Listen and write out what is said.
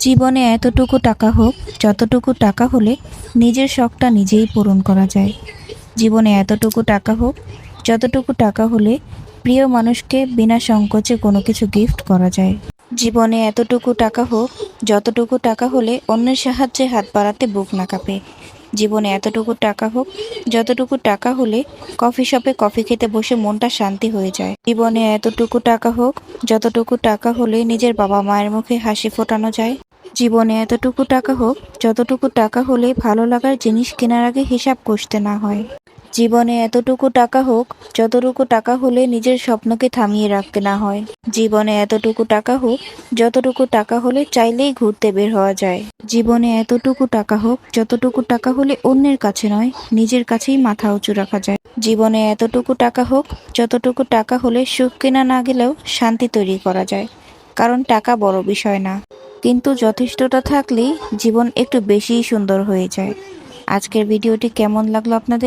জীবনে এতটুকু টাকা হোক, যতটুকু টাকা হলে নিজের শখটা নিজেই পূরণ করা যায়। জীবনে এতটুকু টাকা হোক, যতটুকু টাকা হলে প্রিয় মানুষকে বিনা সংকোচে কোনো কিছু গিফট করা যায়। জীবনে এতটুকু টাকা হোক, যতটুকু টাকা হলে অন্যের সাহায্যে হাত বাড়াতে বুক না কাঁপে। জীবনে এতটুকু টাকা হোক, যতটুকু টাকা হলে কফি শপে কফি খেতে বসে মনটা শান্তি হয়ে যায়। জীবনে এতটুকু টাকা হোক, যতটুকু টাকা হলে নিজের বাবা মায়ের মুখে হাসি ফোটানো যায়। জীবনে এতটুকু টাকা হোক, যতটুকু টাকা হলে ভালো লাগার জিনিস কেনার আগে হিসাব কষতে না হয়। জীবনে এতটুকু টাকা হোক, যতটুকু টাকা হলে নিজের স্বপ্নকে থামিয়ে রাখতে না হয়। জীবনে এতটুকু টাকা হোক, যতটুকু টাকা হলে চাইলেই ঘুরতে বের হওয়া যায়। জীবনে এতটুকু টাকা হোক, যতটুকু টাকা হলে অন্যের কাছে নয়, নিজের কাছেই মাথা উঁচু রাখা যায়। জীবনে এতটুকু টাকা হোক, যতটুকু টাকা হলে সুখ কেনা না গেলেও শান্তি তৈরি করা যায়। কারণ টাকা বড় বিষয় না। কিন্তু যথেষ্টটা থাকলেই জীবন একটু বেশিই সুন্দর হয়ে যায়। আজকের ভিডিওটি কেমন লাগল আপনাদের?